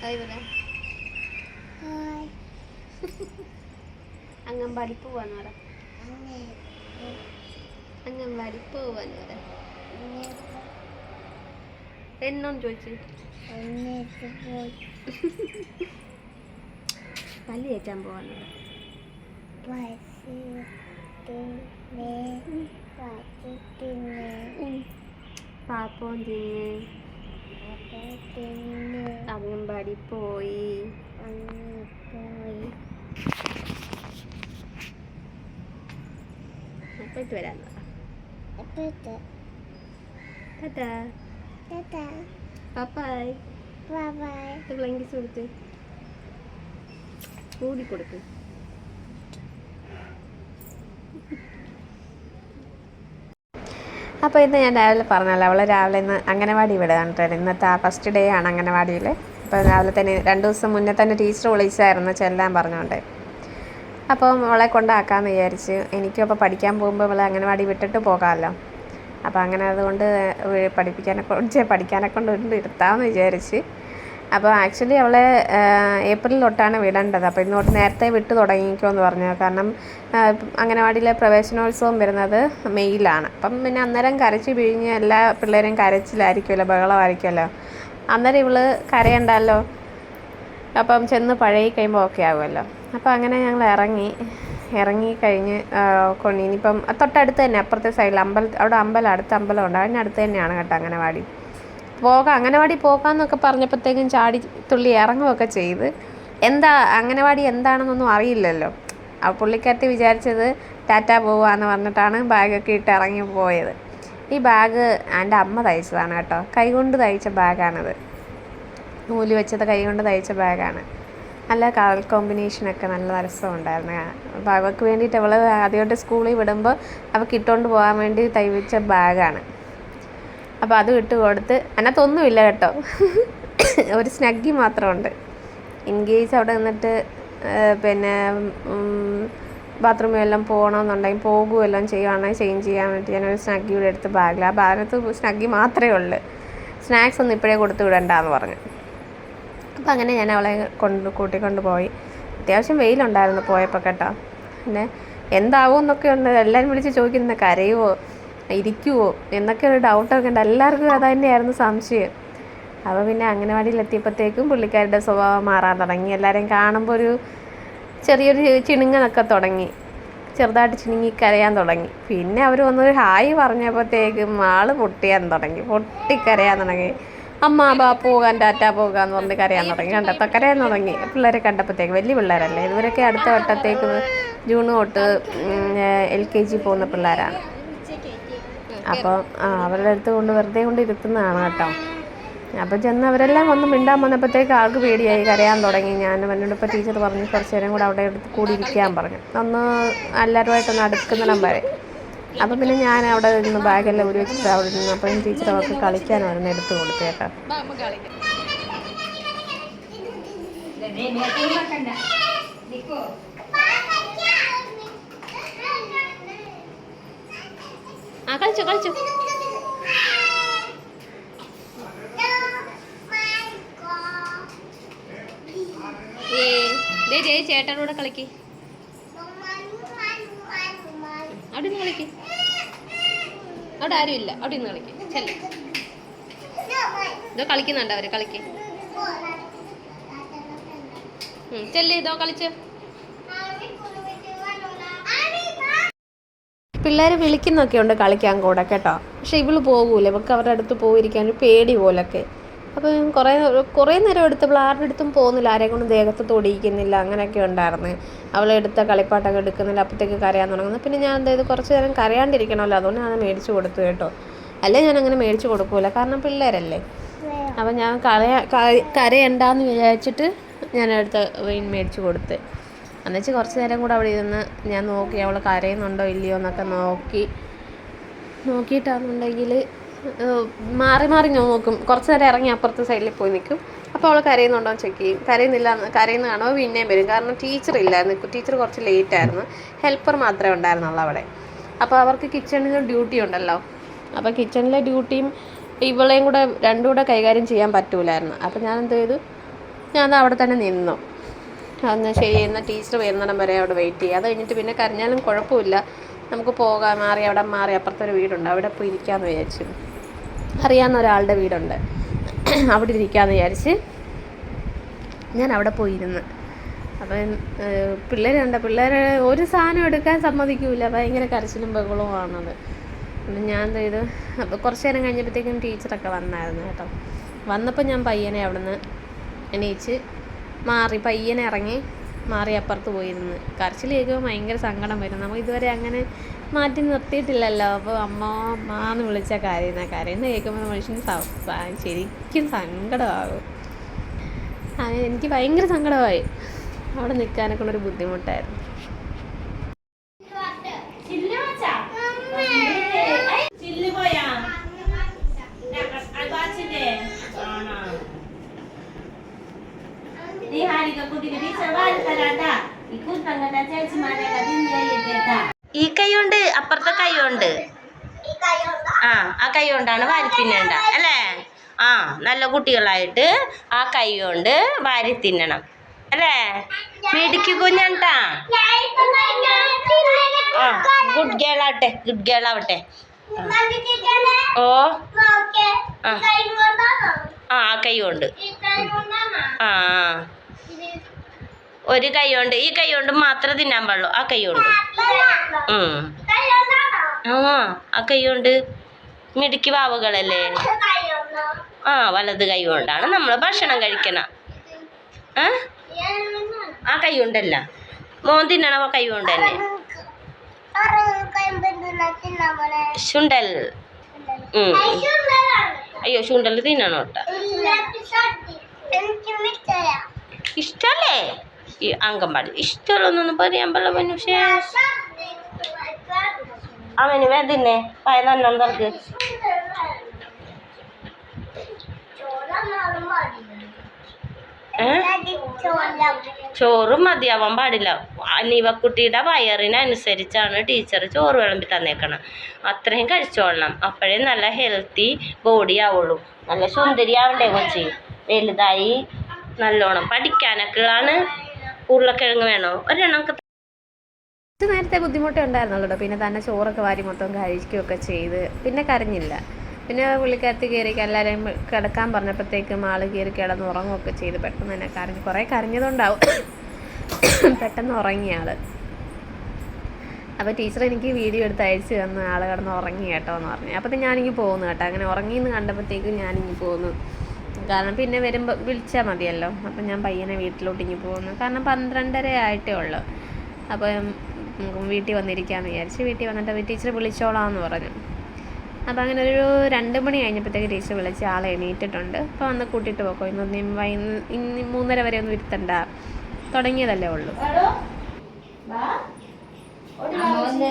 Hi. പറ അംഗൻവാടി പോവാന്ന് പറ. അംഗൻവാടി പോവാന്ന് പറ. എന്നോന്ന് ചോദിച്ചു? പല്ല് ചേച്ചാൻ പോവാന്ന് പറ. പാപ്പോൻ തിന്ന്. അംഗൻവാടി പോയി. വരാൻ ടാറ്റാ. പപ്പായ്. കൊടുത്ത് കൂടി കൊടുക്ക്. അപ്പോൾ ഇന്ന് ഞാൻ രാവിലെ പറഞ്ഞല്ലോ അവളെ രാവിലെ ഇന്ന് അംഗനവാടി വിടുകയാണ് കേട്ടോ ഇന്നത്തെ ആ ഫസ്റ്റ് ഡേ ആണ് അംഗനവാടിയിൽ അപ്പോൾ രാവിലെ തന്നെ രണ്ട് ദിവസം മുന്നേ തന്നെ ടീച്ചർ വിളിച്ചായിരുന്നു ചെല്ലാൻ പറഞ്ഞുകൊണ്ട് അപ്പോൾ അവളെ കൊണ്ടാക്കാമെന്ന് വിചാരിച്ച് എനിക്കും അപ്പോൾ പഠിക്കാൻ പോകുമ്പോൾ അവളെ അംഗനവാടി വിട്ടിട്ട് പോകാമല്ലോ. അപ്പോൾ അങ്ങനെ അതുകൊണ്ട് പഠിപ്പിക്കാനെ കൊണ്ട് പഠിക്കാനെ കൊണ്ട് ഇരുത്താമെന്ന് വിചാരിച്ച്. അപ്പോൾ ആക്ച്വലി അവളെ ഏപ്രിൽ തൊട്ടാണ് വിടേണ്ടത്. അപ്പോൾ ഇന്ന് തൊട്ട് നേരത്തെ വിട്ട് തുടങ്ങിക്കോന്ന് പറഞ്ഞു. കാരണം അംഗനവാടിയിലെ പ്രവേശനോത്സവം വരുന്നത് മെയ്യിലാണ്. അപ്പം പിന്നെ അന്നേരം കരച്ച് പിഴിഞ്ഞ് എല്ലാ പിള്ളേരും കരച്ചിലായിരിക്കുമല്ലോ ബഹളമായിരിക്കുമല്ലോ. അന്നേരം ഇവൾ കരയണ്ടല്ലോ? അപ്പം ചെന്ന് പഴകി കഴിയുമ്പോൾ ഓക്കെ ആകുമല്ലോ അപ്പോൾ അങ്ങനെ ഞങ്ങൾ ഇറങ്ങി ഇറങ്ങി കഴിഞ്ഞ് കൊണ്ടിനിപ്പം തൊട്ടടുത്ത് തന്നെ അപ്പുറത്തെ സൈഡിൽ അമ്പലം അവിടെ അമ്പലം അടുത്ത അമ്പലം ഉണ്ട്. അതിനടുത്ത് തന്നെയാണ് കേട്ടോ അംഗനവാടി. പോകാം അംഗനവാടി പോകാമെന്നൊക്കെ പറഞ്ഞപ്പോഴത്തേക്കും ചാടി തുള്ളി ഇറങ്ങുകയൊക്കെ ചെയ്ത്. എന്താ അംഗനവാടി എന്താണെന്നൊന്നും അറിയില്ലല്ലോ. ആ പുള്ളിക്കാരത്തി വിചാരിച്ചത് ടാറ്റ പോവാന്ന് പറഞ്ഞിട്ടാണ് ബാഗൊക്കെ ഇട്ട് ഇറങ്ങി പോയത്. ഈ ബാഗ് എന്റെ അമ്മ തയ്ച്ചതാണ് കേട്ടോ. കൈകൊണ്ട് തയ്ച്ച ബാഗാണത്. നൂൽ വെച്ചത് കൈകൊണ്ട് തയ്ച്ച ബാഗാണ്. നല്ല കളർ കോമ്പിനേഷനൊക്കെ നല്ല രസമുണ്ടായിരുന്നു. അപ്പോൾ അവൾക്ക് വേണ്ടിയിട്ട് അവൾ ആദ്യമായിട്ട് സ്കൂളിൽ വിടുമ്പോൾ അവൾക്ക് ഇട്ടുകൊണ്ട് പോകാൻ വേണ്ടി തയ്ച്ച ബാഗാണ്. അപ്പോൾ അത് ഇട്ട് കൊടുത്ത് അതിനകത്തൊന്നുമില്ല കേട്ടോ. ഒരു സ്നഗ്ഗി മാത്രമുണ്ട്. ഇൻ കേസ് അവിടെ നിന്നിട്ട് പിന്നെ ബാത്റൂമിൽ എല്ലാം പോകണമെന്നുണ്ടെങ്കിൽ പോകുമെല്ലാം ചെയ്യുകയാണെങ്കിൽ ചേഞ്ച് ചെയ്യാൻ വേണ്ടി ഞാൻ ഒരു സ്നഗ്ഗി കൂടെ എടുത്ത് ബാഗിൽ. ആ ബാഗിനകത്ത് സ്നഗ്ഗി മാത്രമേ ഉള്ളൂ. സ്നാക്സ് ഒന്നും ഇപ്പോഴേ കൊടുത്ത് വിടണ്ടെന്ന് പറഞ്ഞു. അപ്പോൾ അങ്ങനെ ഞാൻ അവളെ കൊണ്ട് കൂട്ടിക്കൊണ്ട് പോയി. അത്യാവശ്യം വെയിലുണ്ടായിരുന്നു പോയപ്പോൾ കേട്ടോ. പിന്നെ എന്താവും എന്നൊക്കെ ഉണ്ട് എല്ലാവരും വിളിച്ച് ചോദിക്കുന്ന കരയുമോ ഇരിക്കുമോ എന്നൊക്കെ ഒരു ഡൗട്ടൊക്കെ ഉണ്ട്. എല്ലാവർക്കും അത് തന്നെയായിരുന്നു സംശയം. അപ്പോൾ പിന്നെ അംഗനവാടിയിൽ എത്തിയപ്പോഴത്തേക്കും പുള്ളിക്കാരുടെ സ്വഭാവം മാറാൻ തുടങ്ങി. എല്ലാവരെയും കാണുമ്പോൾ ഒരു ചെറിയൊരു ചിണുങ്ങനൊക്കെ തുടങ്ങി. ചെറുതായിട്ട് ചിണുങ്ങി കരയാൻ തുടങ്ങി. പിന്നെ അവർ വന്നൊരു ഹായ് പറഞ്ഞപ്പോഴത്തേക്കും ആൾ പൊട്ടിയാൻ തുടങ്ങി. പൊട്ടിക്കരയാൻ തുടങ്ങി. അമ്മ ബാ പോകാൻ ടാറ്റ പോകാന്ന് പറഞ്ഞ് കരയാൻ തുടങ്ങി. കണ്ടപ്പോൾ കരയാൻ തുടങ്ങി. പിള്ളേരെ കണ്ടപ്പോഴത്തേക്ക് വലിയ പിള്ളേരല്ലേ? ഇവരൊക്കെ അടുത്ത വട്ടത്തേക്ക് ജൂൺ തൊട്ട് എൽ കെ ജി പോകുന്ന പിള്ളേരാണ്. അപ്പോൾ അവരുടെ അടുത്ത് കൊണ്ട് വെറുതെ കൊണ്ട് ഇരുത്തുന്നതാണ് കേട്ടോ അപ്പോൾ ചെന്ന് അവരെല്ലാം വന്ന് മിണ്ടാൻ വന്നപ്പോഴത്തേക്ക് ആൾക്ക് പേടിയായി കരയാൻ തുടങ്ങി ഞാൻ എന്നോട് ഇപ്പോൾ ടീച്ചർ പറഞ്ഞു കുറച്ച് നേരം കൂടെ അവിടെ അടുത്ത് കൂടി ഇരിക്കാൻ പറഞ്ഞു ഒന്ന് എല്ലാവരുമായിട്ടൊന്ന് അടുക്കുന്നിടം വരെ അപ്പോൾ പിന്നെ ഞാൻ അവിടെ നിന്ന് ബാഗെല്ലാം ഒരു വെച്ചിട്ട് അവിടെ നിന്ന് അപ്പം ടീച്ചർ അവർക്ക് കളിക്കാനായിരുന്നു എടുത്തു കൊടുത്തു കേട്ടോ ആ കളിച്ചു കളിച്ചു. ചേട്ടനോട് കളിക്ക്. അവിടെ നിന്ന് കളിക്ക്. അവിടെ ആരും ഇല്ല. അവിടെ നിന്ന് കളിക്ക്. ചെല്ല. ഇതോ കളിക്കുന്നുണ്ട് അവർ കളിക്ക്. ചെല്ല് ഇതോ കളിച്ച്. പിള്ളേർ വിളിക്കുന്നൊക്കെ ഉണ്ട് കളിക്കാൻ കൂടെ കേട്ടോ. പക്ഷെ ഇവൾ പോകൂല. ഇവൾക്ക് അവരുടെ അടുത്ത് പോയിരിക്കാൻ ഒരു പേടി പോലൊക്കെ. അപ്പം കുറേ കുറേ നേരം എടുത്തപ്പോൾ ആരുടെ അടുത്തും പോകുന്നില്ല. ആരെയും കൊണ്ട് ദേഹത്ത് തൊടിയിക്കുന്നില്ല അങ്ങനെയൊക്കെ ഉണ്ടായിരുന്നു. അവളെടുത്ത കളിപ്പാട്ടൊക്കെ എടുക്കുന്നില്ല. അപ്പോഴത്തേക്ക് കരയാൻ തുടങ്ങുന്നു. പിന്നെ ഞാൻ എന്തായത് കുറച്ച് നേരം കരയാണ്ടിരിക്കണമല്ലോ. അതുകൊണ്ട് ഞാൻ മേടിച്ച് കൊടുത്തു കേട്ടോ. അല്ലേ ഞാൻ അങ്ങനെ മേടിച്ച് കൊടുക്കൂല. കാരണം പിള്ളേരല്ലേ. അപ്പം ഞാൻ കരയ കരയണ്ടാന്ന് വിചാരിച്ചിട്ട് ഞാൻ മേടിച്ചു മേടിച്ച് കൊടുത്ത്. എന്നുവെച്ച് കുറച്ച് നേരം കൂടെ അവിടെ ഇരുന്ന് ഞാൻ നോക്കി അവൾ കരയുന്നുണ്ടോ ഇല്ലയോ എന്നൊക്കെ നോക്കി. നോക്കിയിട്ടാണെന്നുണ്ടെങ്കിൽ മാറി മാറി നോക്കും. കുറച്ച് നേരം ഇറങ്ങി അപ്പുറത്തെ സൈഡിൽ പോയി നിൽക്കും അപ്പോൾ അവൾ കരയുന്നുണ്ടോ എന്ന് ചെക്ക് ചെയ്യും. കരയുന്നില്ല കരയുന്ന കാണുമ്പോൾ പിന്നെയും വരും. കാരണം ടീച്ചർ ഇല്ലായിരുന്നു. ടീച്ചർ കുറച്ച് ലേറ്റ് ആയിരുന്നു. ഹെൽപ്പർ മാത്രമേ ഉണ്ടായിരുന്നുള്ളൂ അവിടെ. അപ്പോൾ അവർക്ക് കിച്ചണിൽ ഡ്യൂട്ടി ഉണ്ടല്ലോ. അപ്പോൾ കിച്ചണിലെ ഡ്യൂട്ടിയും ഇവളെയും കൂടെ രണ്ടും കൂടെ കൈകാര്യം ചെയ്യാൻ പറ്റൂലായിരുന്നു. അപ്പോൾ ഞാൻ എന്ത് ചെയ്തു? ഞാൻ അവിടെ തന്നെ നിന്നു. അന്ന് ശരി എന്നാൽ ടീച്ചർ വരുന്നിടം വരെ അവിടെ വെയിറ്റ് ചെയ്യുക അത് കഴിഞ്ഞിട്ട് പിന്നെ കരഞ്ഞാലും കുഴപ്പമില്ല. നമുക്ക് പോകാൻ മാറി അവിടെ മാറി അപ്പുറത്തൊരു വീടുണ്ട്. അവിടെ പോയി ഇരിക്കാമെന്ന് വിചാരിച്ചു. അറിയാവുന്ന ഒരാളുടെ വീടുണ്ട്. അവിടെ ഇരിക്കാമെന്ന് വിചാരിച്ച് ഞാൻ അവിടെ പോയിരുന്ന്. അപ്പം പിള്ളേരുണ്ട് പിള്ളേർ ഒരു സാധനം എടുക്കാൻ സമ്മതിക്കില്ല ഭയങ്കര കരച്ചിലും ബഹളവും ആണത്. അപ്പം ഞാൻ എന്ത് ചെയ്തു? അപ്പോൾ കുറച്ച് നേരം കഴിഞ്ഞപ്പോഴത്തേക്കും ടീച്ചറൊക്കെ വന്നായിരുന്നു കേട്ടോ. വന്നപ്പോൾ ഞാൻ പയ്യനെ അവിടെ നിന്ന് എണീച്ച് മാറി പയ്യനെ ഇറങ്ങി മാറി അപ്പുറത്ത് പോയിരുന്നു. കരച്ചിൽ കേൾക്കുമ്പോൾ ഭയങ്കര സങ്കടം വരും നമ്മൾ ഇതുവരെ അങ്ങനെ മാറ്റി നിർത്തിയിട്ടില്ലല്ലോ. അപ്പോൾ അമ്മ മാന്ന് വിളിച്ച കരയുന്ന കരയുന്ന കേൾക്കുമ്പോൾ മനുഷ്യന് ശരിക്കും സങ്കടമാകും. അങ്ങനെ എനിക്ക് ഭയങ്കര സങ്കടമായി. അവിടെ നിൽക്കാനൊക്കെ ഉള്ളൊരു ബുദ്ധിമുട്ടായിരുന്നു. ചില്ല് പോയാ? നീ ടീച്ചർ വാരി തരാട്ടാ ഈ കുത്തങ്ങട്ട ചേച്ചിമാരെയൊക്കെ തിന്നേട്ടാ ഈ കൈയുണ്ട്. അപ്പുറത്തെ കൈയുണ്ട് ആ ആ കൈ കൊണ്ടാണ് വാരി തിന്നേണ്ട അല്ലേ? ആ നല്ല കുട്ടികളായിട്ട് ആ കൈ കൊണ്ട് വാരി തിന്നണം അല്ലേ? വീടിക്ക് കുഞ്ഞണ്ടാ. ആ ഗുഡ് ഗേൾ ആവട്ടെ ഗുഡ് ഗേൾ ആവട്ടെ. ഓ. ആ. ആ കൈ കൊണ്ട് ആ ആ. ഒരു കൈ കൊണ്ട് ഈ കൈ കൊണ്ട് മാത്രം തിന്നാൻ പാടുള്ളൂ. ആ കൈ കൊണ്ട്. ആ ആ കൈ കൊണ്ട് മിടുക്കി വാവുകളല്ലേ? ആ വലത് കൈ കൊണ്ടാണ് നമ്മൾ ഭക്ഷണം കഴിക്കണം. ആ? ആ കൈ കൊണ്ടല്ല മോൻ തിന്നണ കൈ കൊണ്ട് തന്നെ ശുണ്ടൽ ഉം. അയ്യോ ചൂണ്ടൽ തിന്നണം കേട്ടോ ഇഷ്ടല്ലേ. ഈ അങ്കമ്പാടി ഇഷ്ടമുള്ളൊന്നും പറയാൻ പറ്റില്ല മനുഷ്യ. അവന് വേദിന്നെ പായ തർക്ക് ചോറ് മതിയാവാൻ പാടില്ല. അനീവക്കുട്ടിയുടെ വയറിനനുസരിച്ചാണ് ടീച്ചർ ചോറ് വിളമ്പി തന്നേക്കണം. അത്രയും കഴിച്ചോളണം. അപ്പോഴേ നല്ല ഹെൽത്തി ബോഡി ആവുള്ളൂ. നല്ല സുന്ദരി ആവണ്ടേ കൊച്ചി? വലുതായി നല്ലോണം പഠിക്കാനൊക്കെയാണ് ഉരുളക്കിഴങ്ങ് വേണോ? ഒരെണ്ണം നേരത്തെ ബുദ്ധിമുട്ടേ ഉണ്ടായിരുന്നുള്ളൂ പിന്നെ തന്നെ ചോറൊക്കെ വാരി മൊത്തം കഴിക്കുകയൊക്കെ ചെയ്ത്. പിന്നെ കരഞ്ഞില്ല. പിന്നെ പുള്ളിക്കകത്ത് കയറി എല്ലാവരെയും കിടക്കാൻ പറഞ്ഞപ്പോഴത്തേക്കും ആൾ കയറി കിടന്ന് ഉറങ്ങുകയൊക്കെ ചെയ്ത്. പെട്ടെന്ന് തന്നെ കരഞ്ഞു കുറേ കരഞ്ഞതുകൊണ്ടാവും പെട്ടെന്ന് ഉറങ്ങിയ ആൾ അപ്പോൾ ടീച്ചർ എനിക്ക് വീഡിയോ എടുത്ത് അയച്ചു തന്ന് ആൾ കിടന്ന് ഉറങ്ങി കേട്ടോ എന്ന് പറഞ്ഞു. അപ്പോൾ ഞാനിങ്ങി പോകുന്നു കേട്ടോ. അങ്ങനെ ഉറങ്ങിയെന്ന് കണ്ടപ്പോഴത്തേക്കും ഞാനിങ്ങി പോകുന്നു. കാരണം പിന്നെ വരുമ്പോൾ വിളിച്ചാൽ മതിയല്ലോ. അപ്പം ഞാൻ പയ്യനെ വീട്ടിലോട്ട് ഇങ്ങി പോകുന്നു. കാരണം പന്ത്രണ്ടര ആയിട്ടേ ഉള്ളൂ. അപ്പം വീട്ടിൽ വന്നിരിക്കാമെന്ന് വിചാരിച്ച് വീട്ടിൽ വന്നിട്ട് ടീച്ചർ വിളിച്ചോളാം എന്ന് പറഞ്ഞു. അപ്പോൾ അങ്ങനെ ഒരു രണ്ട് മണി കഴിഞ്ഞപ്പോഴത്തേക്ക് ടീച്ചർ വിളിച്ച് ആളെ എണീറ്റിട്ടുണ്ട്. അപ്പോൾ വന്ന് കൂട്ടിയിട്ട് പോക്കോ. ഇന്ന് ഒന്നും വൈ ഇന്ന് മൂന്നര വരെ ഒന്നും ഇരുത്തണ്ട. തുടങ്ങിയതല്ലേ ഉള്ളൂ. അമ്മോന്ന്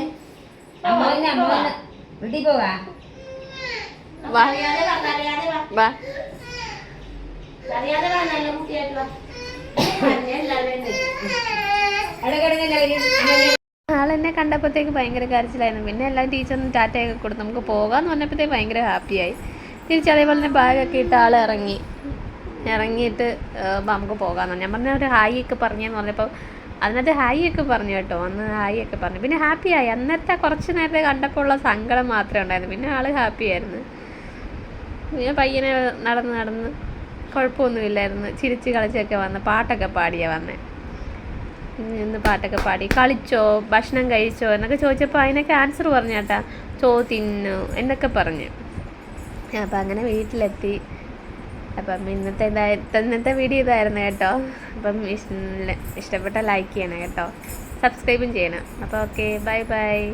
ആളെന്നെ കണ്ടപ്പോഴത്തേക്ക് ഭയങ്കര കരച്ചിലായിരുന്നു. പിന്നെ എല്ലാ ടീച്ചറിനും ടാറ്റയൊക്കെ കൊടുത്ത് നമുക്ക് പോകാമെന്ന് പറഞ്ഞപ്പോഴത്തേക്ക് ഭയങ്കര ഹാപ്പിയായി. തിരിച്ച് അതേപോലെ തന്നെ ബാഗൊക്കെ ഇട്ട് ആൾ ഇറങ്ങി. ഇറങ്ങിയിട്ട് നമുക്ക് പോകാമെന്ന് ഞാൻ പറഞ്ഞ ഒരു ഹായ് ഒക്കെ പറഞ്ഞെന്ന് പറഞ്ഞപ്പോൾ അതിനകത്ത് ഹായ് ഒക്കെ പറഞ്ഞു കേട്ടോ. അന്ന് ഹായ് ഒക്കെ പറഞ്ഞു. പിന്നെ ഹാപ്പിയായി അന്നത്തെ കുറച്ച് നേരത്തെ കണ്ടപ്പോൾ ഉള്ള സങ്കടം മാത്രമേ ഉണ്ടായിരുന്നു. പിന്നെ ആൾ ഹാപ്പിയായിരുന്നു പിന്നെ പയ്യനെ നടന്ന് നടന്ന് കുഴപ്പമൊന്നുമില്ലായിരുന്നു. ചിരിച്ച് കളിച്ചൊക്കെ വന്ന് പാട്ടൊക്കെ പാടിയാണ് വന്നത് ഇന്ന് പാട്ടൊക്കെ പാടി. കളിച്ചോ? ഭക്ഷണം കഴിച്ചോ? എന്നൊക്കെ ചോദിച്ചപ്പോൾ അതിനൊക്കെ ആൻസർ പറഞ്ഞു ചോ തിന്നു? എന്നൊക്കെ പറഞ്ഞു. അപ്പം അങ്ങനെ വീട്ടിലെത്തി. അപ്പം ഇന്നത്തെ ഇന്നത്തെ വീഡിയോ ഇതായിരുന്നു കേട്ടോ. അപ്പം ഇഷ്ടപ്പെട്ട ലൈക്ക് ചെയ്യണം കേട്ടോ. സബ്സ്ക്രൈബും ചെയ്യണം. അപ്പോൾ ഓക്കെ ബൈ ബൈ